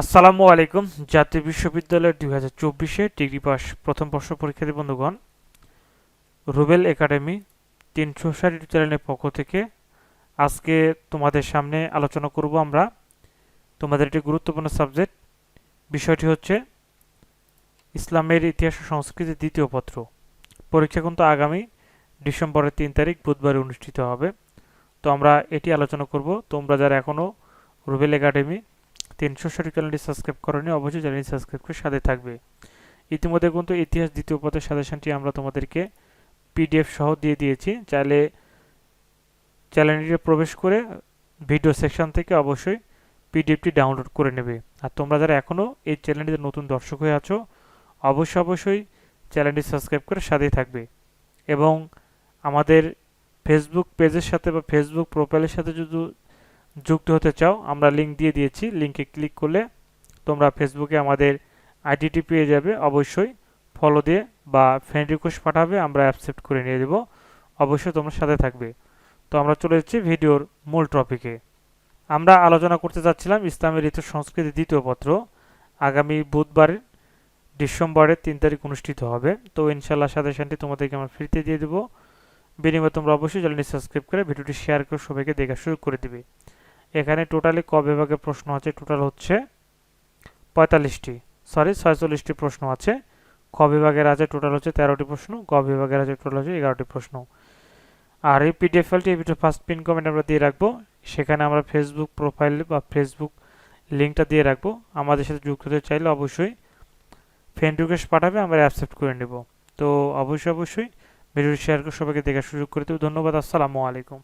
আসসালামু আলাইকুম। জাতীয় বিশ্ববিদ্যালয় দুই হাজার চব্বিশে ডিগ্রি পাস প্রথম বর্ষ পরীক্ষার্থী বন্ধুগণ, রুবেল একাডেমি তিনশো ষাট চ্যানেলের পক্ষ থেকে আজকে তোমাদের সামনে আলোচনা করব আমরা। তোমাদের একটি গুরুত্বপূর্ণ সাবজেক্ট, বিষয়টি হচ্ছে ইসলামের ইতিহাস ও সংস্কৃতির দ্বিতীয় পত্র। পরীক্ষা কিন্তু আগামী ডিসেম্বরের তিন তারিখ, বুধবারে অনুষ্ঠিত হবে। তো আমরা এটি আলোচনা করব। তোমরা যারা এখনও রুবেল একাডেমি তিনশো ষাট চ্যানেলটি সাবস্ক্রাইব করেনি, অবশ্যই চ্যানেলটি সাবস্ক্রাইব করে সাথে থাকবে। ইতিমধ্যে কিন্তু ইতিহাস দ্বিতীয় পথের সাজেশনটি আমরা তোমাদেরকে পিডিএফ সহ দিয়ে দিয়েছি। চাইলে চ্যানেলটিতে প্রবেশ করে ভিডিও সেকশন থেকে অবশ্যই পিডিএফটি ডাউনলোড করে নেবে। আর তোমরা যারা এখনও এই চ্যানেলটিতে নতুন দর্শক হয়ে আছো, অবশ্যই অবশ্যই চ্যানেলটি সাবস্ক্রাইব করে সাথেই থাকবে। এবং আমাদের ফেসবুক পেজের সাথে বা ফেসবুক প্রোফাইলের সাথে যদি যুক্ত হতে চাও, আমরা লিঙ্ক দিয়ে দিয়েছি। লিঙ্কে ক্লিক করলে তোমরা ফেসবুকে আমাদের আইডিটি পেয়ে যাবে। অবশ্যই ফলো দিয়ে বা ফ্রেন্ড রিকোয়েস্ট পাঠাবে, আমরা অ্যাকসেপ্ট করে নিয়ে দেবো অবশ্যই তোমরা সাথে থাকবে। তো আমরা চলে যাচ্ছি ভিডিওর মূল টপিকে আমরা আলোচনা করতে যাচ্ছিলাম ইসলামের ঋতু সংস্কৃতি দ্বিতীয় পত্র। আগামী বুধবার, ডিসেম্বরের তিন তারিখ অনুষ্ঠিত হবে। তো ইনশাল্লাহ সাজেশনটি তোমাদেরকে আমরা ফ্রিতে দিয়ে দেবো। বিনিময়ে তোমরা অবশ্যই চ্যানেলটি সাবস্ক্রাইব করে ভিডিওটি শেয়ার করে সবাইকে দেখা শুরু করে দিবে। এখানে টোটালি ক বিভাগের প্রশ্ন আছে টোটাল হচ্ছে পঁয়তাল্লিশটি। সরি ছয়চল্লিশটি প্রশ্ন আছে। ক বিভাগের আছে টোটাল হচ্ছে তেরোটি প্রশ্ন। গ বিভাগের আছে টোটাল হচ্ছে এগারোটি প্রশ্ন। আর এই পিডিএফ ফাইলটি এই ফার্স্ট পিন কমেন্ট আমরা দিয়ে রাখব। সেখানে আমরা ফেসবুক প্রোফাইল বা ফেসবুক লিঙ্কটা দিয়ে রাখব। আমাদের সাথে যুক্ত হতে চাইলে অবশ্যই ফ্রেন্ড রিকোয়েস্ট পাঠাবে, আমরা অ্যাকসেপ্ট করে নেব। তো অবশ্যই অবশ্যই ভিডিওটি শেয়ার করে সবাইকে দেখার সুযোগ করে দেবো। ধন্যবাদ, আসসালামু আলাইকুম।